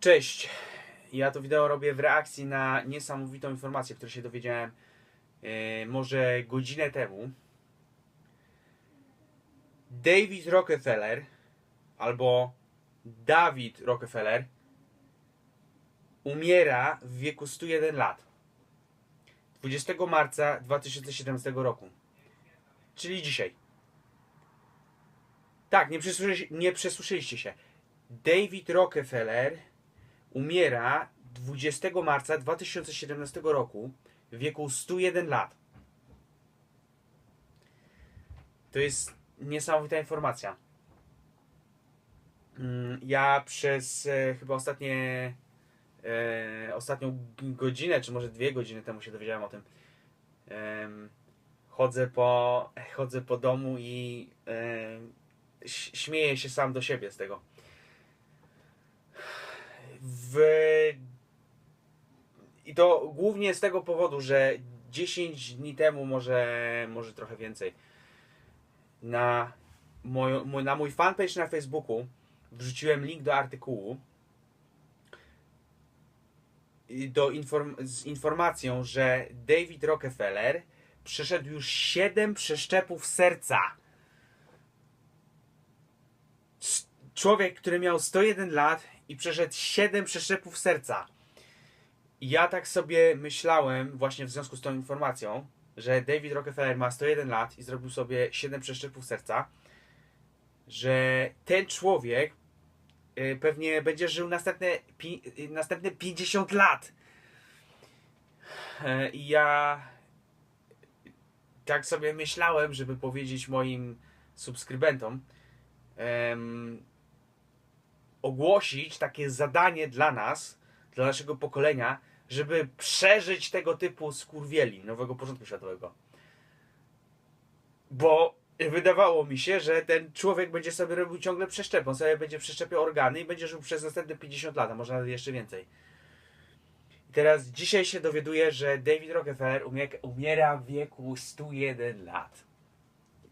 Cześć. Ja to wideo robię w reakcji na niesamowitą informację, której się dowiedziałem e, może godzinę temu. David Rockefeller albo Dawid Rockefeller umiera w wieku 101 lat. 20 marca 2017 roku. Czyli dzisiaj. Tak, nie, nie przesłyszeliście się. David Rockefeller umiera 20 marca 2017 roku w wieku 101 lat. To jest niesamowita informacja. Mm, Ja przez e, chyba ostatnie e, ostatnią godzinę, czy może dwie godziny temu się dowiedziałem o tym. Chodzę po chodzę po domu i ś- śmieję się sam do siebie z tego. W... I to głównie z tego powodu, że 10 dni temu, może, może trochę więcej, na, mój, na mój fanpage na Facebooku wrzuciłem link do artykułu do inform, z informacją, że David Rockefeller przeszedł już 7 przeszczepów serca. Człowiek, który miał 101 lat i przeszedł 7 przeszczepów serca. Ja tak sobie myślałem, właśnie w związku z tą informacją, że David Rockefeller ma 101 lat i zrobił sobie 7 przeszczepów serca, że ten człowiek y, pewnie będzie żył następne, pi, y, następne 50 lat. E, I ja tak sobie myślałem, żeby powiedzieć moim subskrybentom, ogłosić takie zadanie dla nas, dla naszego pokolenia, żeby przeżyć tego typu skurwieli nowego porządku światowego. Bo wydawało mi się, że ten człowiek będzie sobie robił ciągle przeszczep, on sobie będzie przeszczepiał organy i będzie żył przez następne 50 lat, a może nawet jeszcze więcej. I teraz dzisiaj się dowiaduję, że David Rockefeller umie, umiera w wieku 101 lat.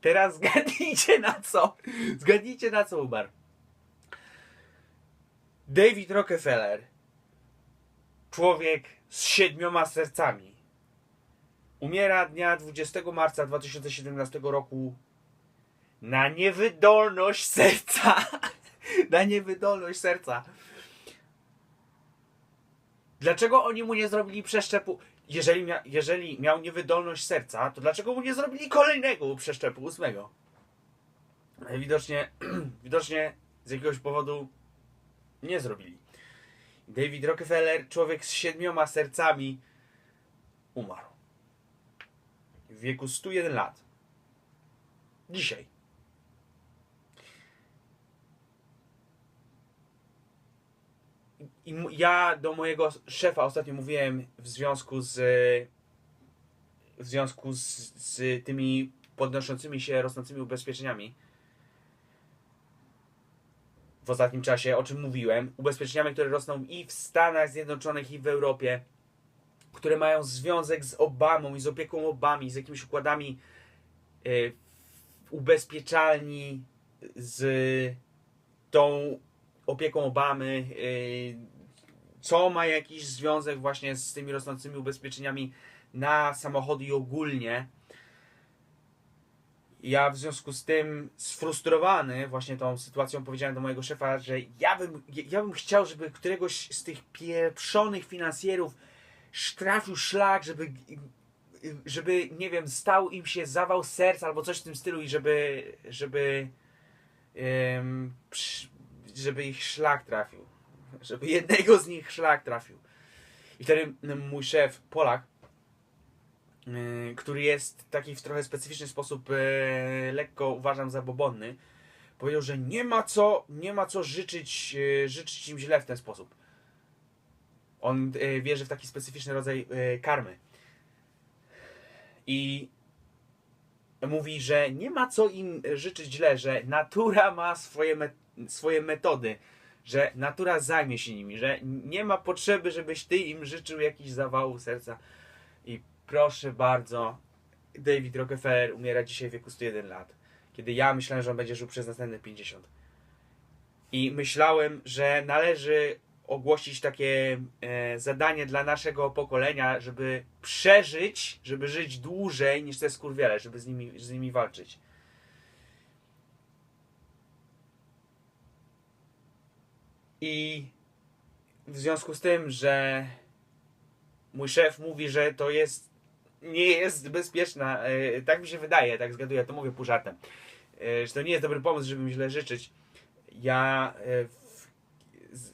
Teraz zgadnijcie na co? Zgadnijcie na co umarł. David Rockefeller, człowiek z siedmioma sercami, umiera dnia 20 marca 2017 roku na niewydolność serca. na niewydolność serca. Dlaczego oni mu nie zrobili przeszczepu? Jeżeli, mia, jeżeli miał niewydolność serca, to dlaczego mu nie zrobili kolejnego przeszczepu, ósmego? Widocznie, widocznie z jakiegoś powodu nie zrobili. David Rockefeller, człowiek z siedmioma sercami, umarł. W wieku 101 lat. Dzisiaj. I ja do mojego szefa ostatnio mówiłem w związku z w związku z, z tymi podnoszącymi się, rosnącymi ubezpieczeniami w ostatnim czasie, o czym mówiłem, ubezpieczeniami, które rosną i w Stanach Zjednoczonych, i w Europie, które mają związek z Obamą i z opieką Obami, z jakimiś układami y, ubezpieczalni z tą opieką Obamy, y, co ma jakiś związek właśnie z tymi rosnącymi ubezpieczeniami na samochody i ogólnie. Ja w związku z tym sfrustrowany właśnie tą sytuacją powiedziałem do mojego szefa, że ja bym, ja bym chciał, żeby któregoś z tych pieprzonych finansjerów trafił szlak, żeby, żeby nie wiem, stał im się zawał serca albo coś w tym stylu i żeby, żeby, przy- żeby ich szlak trafił. Żeby jednego z nich szlak trafił. I wtedy mm, mój szef, Polak, który jest taki w trochę specyficzny sposób yy, lekko uważam za bobonny, powiedział, że nie ma co, nie ma co życzyć, yy, życzyć im źle w ten sposób. On wierzy w taki specyficzny rodzaj karmy. I mówi, że nie ma co im życzyć źle, że natura ma swoje, me- swoje metody, że natura zajmie się nimi, że nie ma potrzeby, żebyś ty im życzył jakiś zawału serca. I proszę bardzo, David Rockefeller umiera dzisiaj w wieku 101 lat, kiedy ja myślałem, że on będzie żył przez następne 50. I myślałem, że należy ogłosić takie e, zadanie dla naszego pokolenia, żeby przeżyć, żeby żyć dłużej niż te skurwiele, żeby z nimi, z nimi walczyć. I w związku z tym, że mój szef mówi, że to jest nie jest bezpieczna, e, tak mi się wydaje, tak zgaduję, to mówię pół żartem, e, że to nie jest dobry pomysł, żeby mi źle życzyć. Ja e,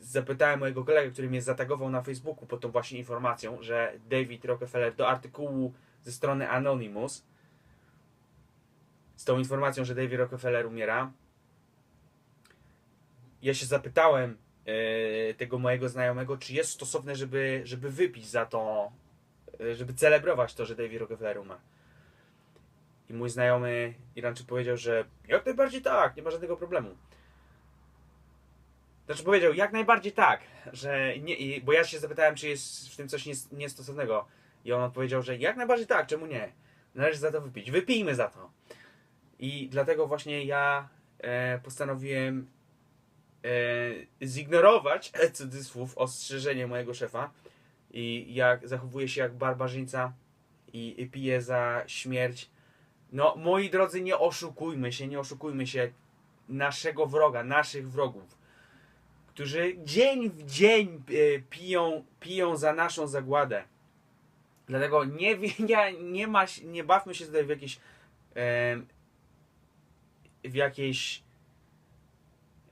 zapytałem mojego kolegę, który mnie zatagował na Facebooku pod tą właśnie informacją, że David Rockefeller do artykułu ze strony Anonymous z tą informacją, że David Rockefeller umiera. Ja się zapytałem tego mojego znajomego, czy jest stosowne, żeby, żeby wypić za to, żeby celebrować to, że David Rockefeller umarł. I mój znajomy Irańczyk powiedział, że jak najbardziej tak, nie ma żadnego problemu. Znaczy powiedział, jak najbardziej tak, że nie, i- bo ja się zapytałem, czy jest w tym coś nies- niestosownego. I on odpowiedział, że jak najbardziej tak, czemu nie? Należy za to wypić. Wypijmy za to. I dlatego właśnie ja e, postanowiłem e, zignorować e, cudzysłów ostrzeżenie mojego szefa i jak zachowuje się jak barbarzyńca i, i pije za śmierć. No, moi drodzy, nie oszukujmy się, nie oszukujmy się naszego wroga, naszych wrogów, którzy dzień w dzień e, piją, piją za naszą zagładę. Dlatego nie, nie, ma, nie bawmy się tutaj w jakieś w jakiejś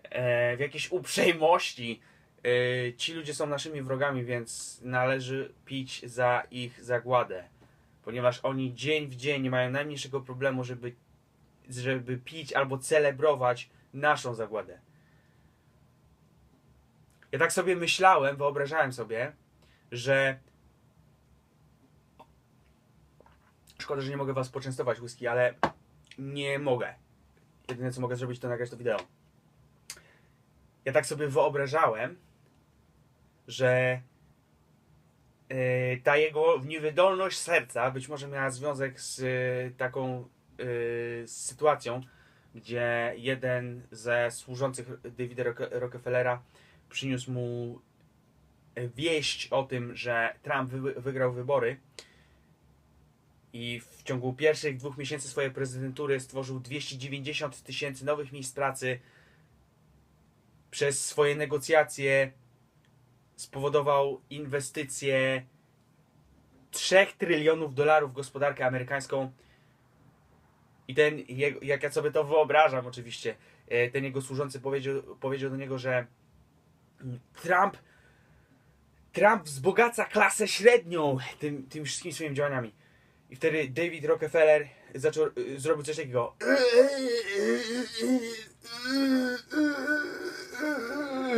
e, w jakiejś uprzejmości. E, ci ludzie są naszymi wrogami, więc należy pić za ich zagładę. Ponieważ oni dzień w dzień nie mają najmniejszego problemu, żeby, żeby pić albo celebrować naszą zagładę. Ja tak sobie myślałem, wyobrażałem sobie, że szkoda, że nie mogę was poczęstować whisky, ale nie mogę. Jedyne co mogę zrobić to nagrać to wideo. Ja tak sobie wyobrażałem, że yy, ta jego niewydolność serca być może miała związek z yy, taką yy, sytuacją, gdzie jeden ze służących Davida Rock- Rockefellera przyniósł mu wieść o tym, że Trump wy- wygrał wybory i w ciągu pierwszych dwóch miesięcy swojej prezydentury stworzył 290 tysięcy nowych miejsc pracy. Przez swoje negocjacje spowodował inwestycje 3 trylionów dolarów w gospodarkę amerykańską. I ten, jak ja sobie to wyobrażam, oczywiście, e, ten jego służący powiedział, powiedział do niego, że Trump Trump wzbogaca klasę średnią tym, tym wszystkimi swoimi działaniami. I wtedy David Rockefeller zaczął, y, zrobił coś takiego.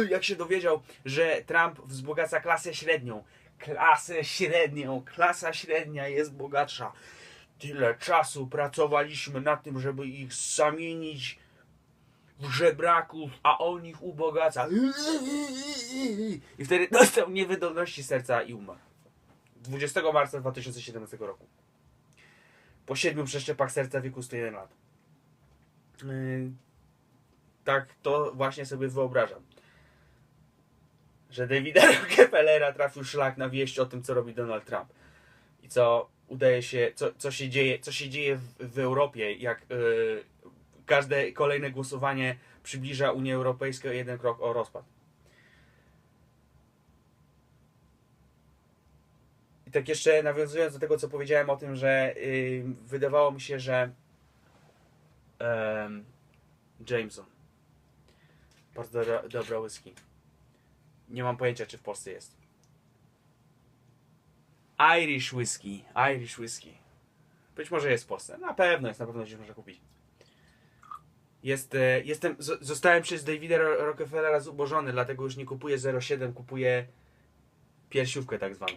Jak się dowiedział, że Trump wzbogaca klasę średnią. Klasę średnią, klasa średnia jest bogatsza. Tyle czasu pracowaliśmy nad tym, żeby ich zamienić w żebraków, a on ich ubogaca. I wtedy dostał niewydolności serca i umarł. 20 marca 2017 roku. Po siedmiu przeszczepach serca wieku 101 lat. Yy, tak to właśnie sobie wyobrażam. Że Davida Rockefellera trafił szlak na wieść o tym, co robi Donald Trump. I co udaje się, co, co się dzieje, co się dzieje w, w Europie, jak yy, każde kolejne głosowanie przybliża Unię Europejską jeden krok o rozpad. I tak jeszcze nawiązując do tego, co powiedziałem o tym, że yy, wydawało mi się, że em, Jameson bardzo do, dobra whisky. Nie mam pojęcia, czy w Polsce jest. Irish whisky. Irish whisky. Być może jest w Polsce. Na pewno jest, na pewno gdzieś można kupić. Jest, e, jestem, zostałem przez Davida Ro- Rockefellera zubożony, dlatego już nie kupuję 07, kupuję piersiówkę tak zwaną.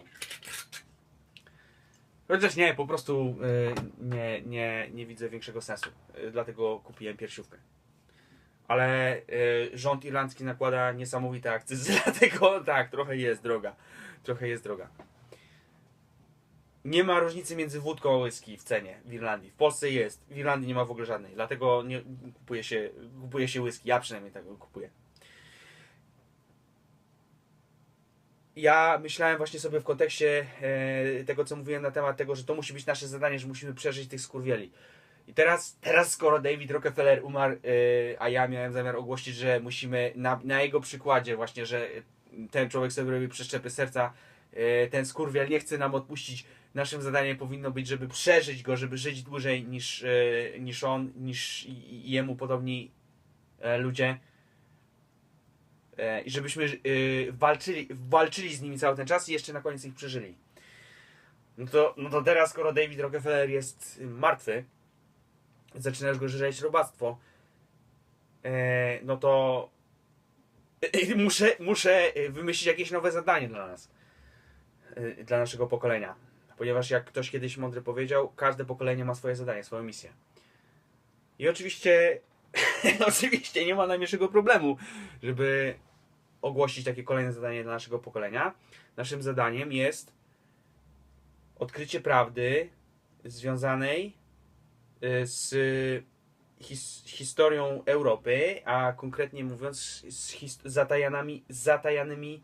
Chociaż nie, po prostu e, nie, nie, nie widzę większego sensu. E, dlatego kupiłem piersiówkę. Ale e, rząd irlandzki nakłada niesamowite akcyzy, dlatego tak, trochę jest droga. Trochę jest droga. Nie ma różnicy między wódką a whisky w cenie w Irlandii. W Polsce jest, w Irlandii nie ma w ogóle żadnej. Dlatego nie kupuje się, kupuje się whisky. Ja przynajmniej tego kupuję. ja myślałem właśnie sobie w kontekście e, tego, co mówiłem na temat tego, że to musi być nasze zadanie, że musimy przeżyć tych skurwieli. I teraz, teraz skoro David Rockefeller umarł, e, a ja miałem zamiar ogłosić, że musimy na, na jego przykładzie właśnie, że ten człowiek sobie robi przeszczepy serca, e, ten skurwiel nie chce nam odpuścić. Naszym zadaniem powinno być, żeby przeżyć go, żeby żyć dłużej niż, e, niż on, niż jemu podobni e, ludzie. E, I żebyśmy e, walczyli, walczyli z nimi cały ten czas i jeszcze na koniec ich przeżyli. No to, no to teraz, skoro David Rockefeller jest martwy, zaczyna już go żreć robactwo, e, no to e, muszę, muszę wymyślić jakieś nowe zadanie dla nas, e, dla naszego pokolenia. Ponieważ jak ktoś kiedyś mądry powiedział, każde pokolenie ma swoje zadanie, swoją misję. I oczywiście, oczywiście nie ma najmniejszego problemu, żeby ogłosić takie kolejne zadanie dla naszego pokolenia. Naszym zadaniem jest odkrycie prawdy związanej z his, historią Europy, a konkretnie mówiąc z his, zatajanami, zatajanymi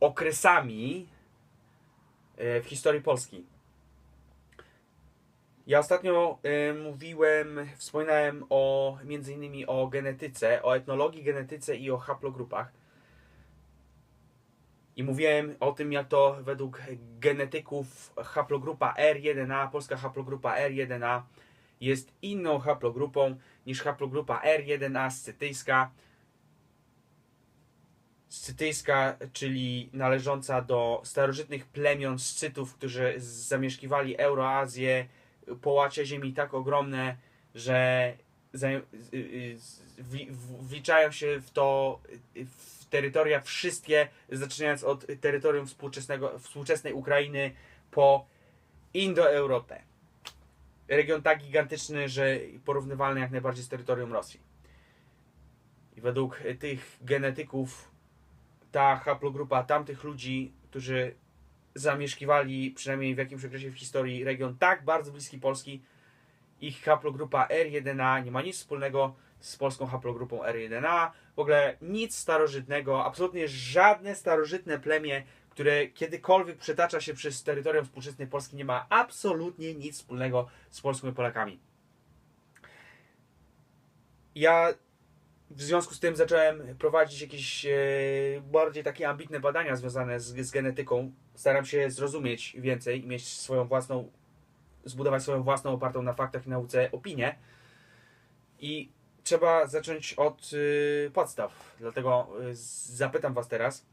okresami y, w historii Polski. Ja ostatnio y, mówiłem, wspominałem o między innymi o genetyce, o etnologii, genetyce i o haplogrupach. I mówiłem o tym, jak to według genetyków haplogrupa R1A, polska haplogrupa R1A jest inną haplogrupą niż haplogrupa R1A scytyjska. Scytyjska, czyli należąca do starożytnych plemion Scytów, którzy zamieszkiwali Euroazję, połacia ziemi tak ogromne, że y- y- wliczają się w to w terytoria wszystkie, zaczynając od terytorium współczesnego, współczesnej Ukrainy po Indo-Europę. Region tak gigantyczny, że porównywalny jak najbardziej z terytorium Rosji. I według tych genetyków ta haplogrupa tamtych ludzi, którzy zamieszkiwali przynajmniej w jakimś okresie w historii region tak bardzo bliski Polski, ich haplogrupa R1A nie ma nic wspólnego z polską haplogrupą R1A. W ogóle nic starożytnego, absolutnie żadne starożytne plemię, które kiedykolwiek przetacza się przez terytorium współczesnej Polski, nie ma absolutnie nic wspólnego z Polską i Polakami. Ja w związku z tym zacząłem prowadzić jakieś e, bardziej takie ambitne badania związane z, z genetyką. Staram się zrozumieć więcej i mieć swoją własną, zbudować swoją własną opartą na faktach i nauce opinię. I trzeba zacząć od y, podstaw. Dlatego y, zapytam Was teraz,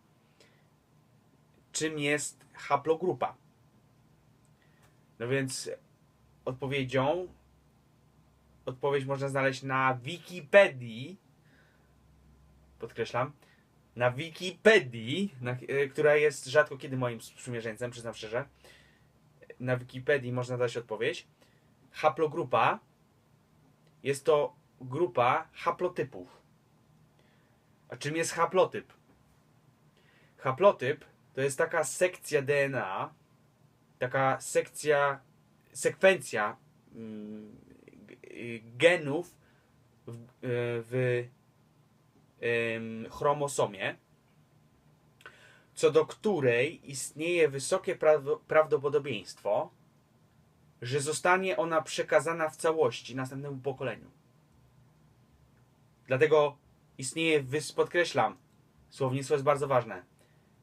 czym jest haplogrupa? No więc odpowiedzią, odpowiedź można znaleźć na Wikipedii, podkreślam, na Wikipedii, na, y, która jest rzadko kiedy moim sprzymierzeńcem, przyznam szczerze. Na Wikipedii można dać odpowiedź. Haplogrupa jest to grupa haplotypów. A czym jest haplotyp? Haplotyp to jest taka sekcja DNA, taka sekcja, sekwencja mm, genów w, w chromosomie, co do której istnieje wysokie prawdopodobieństwo, że zostanie ona przekazana w całości następnemu pokoleniu. Dlatego istnieje, podkreślam, słownictwo jest bardzo ważne.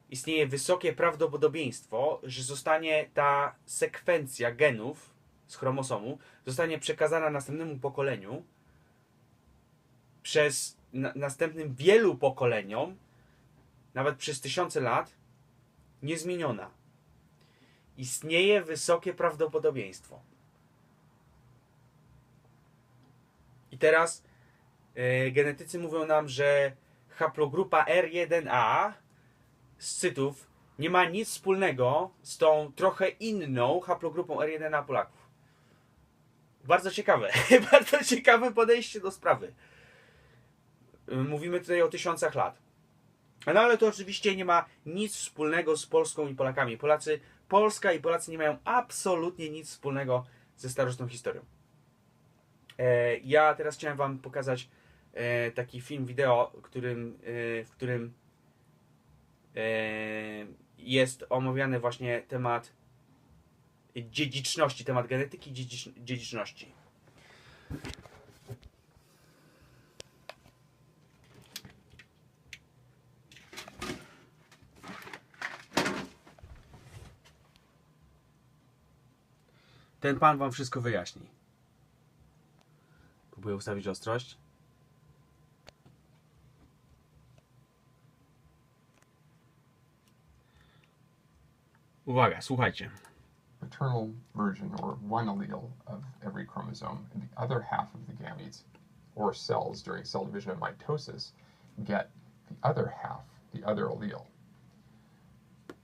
Istnieje wysokie prawdopodobieństwo, że zostanie ta sekwencja genów z chromosomu zostanie przekazana następnemu pokoleniu przez na, następnym wielu pokoleniom, nawet przez tysiące lat, niezmieniona. Istnieje wysokie prawdopodobieństwo. I teraz genetycy mówią nam, że haplogrupa R1A z cytów nie ma nic wspólnego z tą trochę inną haplogrupą R1A Polaków. Bardzo ciekawe, bardzo ciekawe podejście do sprawy. Y, Mówimy tutaj o tysiącach lat. No ale to oczywiście nie ma nic wspólnego z Polską i Polakami. Polacy, Polska i Polacy nie mają absolutnie nic wspólnego ze starożytną historią. E, ja teraz chciałem Wam pokazać e, taki film wideo, którym, e, w którym e, jest omawiany właśnie temat dziedziczności, temat genetyki dziedzicz, dziedziczności. Ten pan wam wszystko wyjaśni. Próbuję ustawić ostrość. Uwaga, słuchajcie. maternal version or one allele of every chromosome, and the other half of the gametes or cells during cell division and mitosis get the other half, the other allele.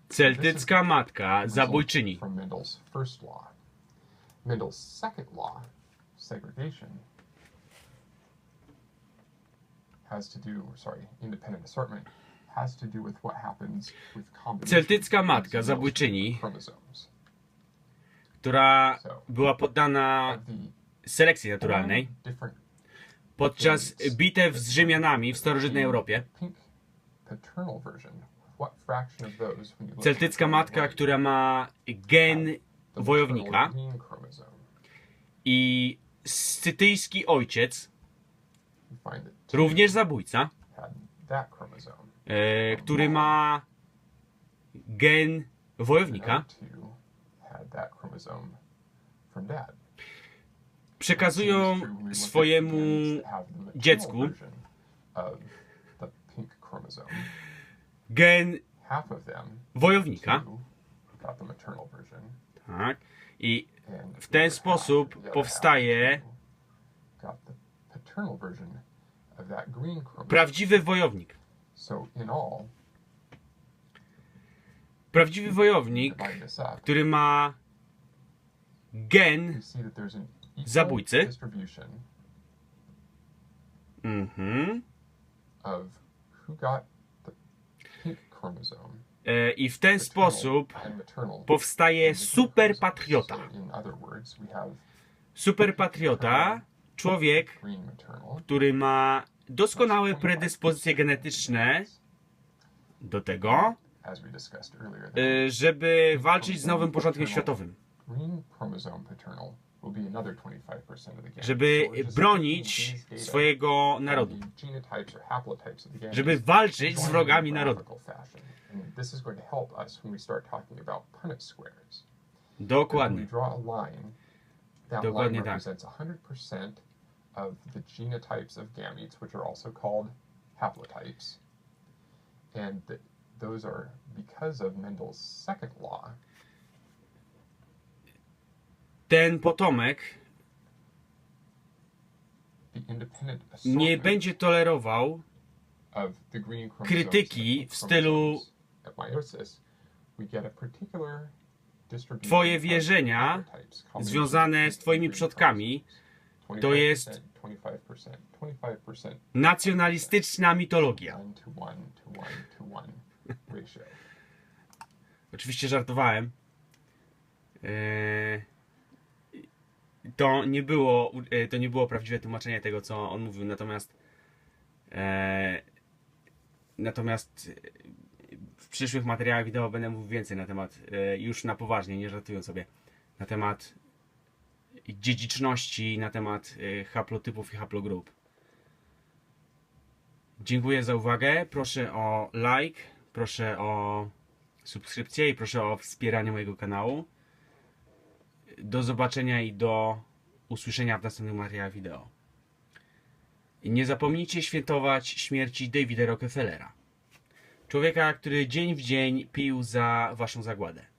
Celtycka matka, zabójczyni. From Mendel's first law. Mendel's second law, segregation, has to do, sorry, independent assortment, Celtycka matka, zabójczyni, która była poddana selekcji naturalnej podczas bitew z Rzymianami w starożytnej Europie. Celtycka matka, która ma gen wojownika i scytyjski ojciec, również zabójca, który ma gen wojownika, przekazują swojemu dziecku gen wojownika. Tak. I w ten sposób powstaje prawdziwy wojownik. So in all, Prawdziwy wojownik, który ma gen. Zabójcy. Mhm. E, I w ten sposób powstaje super patriota. So in other words, we have Super patriota, człowiek, który ma doskonałe predyspozycje genetyczne do tego, e, żeby walczyć z nowym porządkiem światowym. green chromosome paternal will be another 25% of the gametes. Żeby bronić swojego narodu. Żeby walczyć z wrogami narodu. Dokładnie. Dokładnie tak. Represents 100% of the genotypes of gametes, which are also called haplotypes. And th- those are because of Mendel's second law. Ten potomek nie będzie tolerował krytyki w stylu Twoje wierzenia związane z twoimi przodkami. To jest 25%, 25%, nacjonalistyczna mitologia. Oczywiście żartowałem. Eee, To nie było, e, to nie było prawdziwe tłumaczenie tego, co on mówił, natomiast e, natomiast e, w przyszłych materiałach wideo będę mówił więcej na temat, e, już na poważnie, nie żartując sobie, na temat dziedziczności, na temat e, haplotypów i haplogrup. Dziękuję za uwagę. Proszę o like, proszę o subskrypcję i proszę o wspieranie mojego kanału. Do zobaczenia i do usłyszenia w następnym materiale wideo. Nie zapomnijcie świętować śmierci Davida Rockefellera. Człowieka, który dzień w dzień pił za waszą zagładę.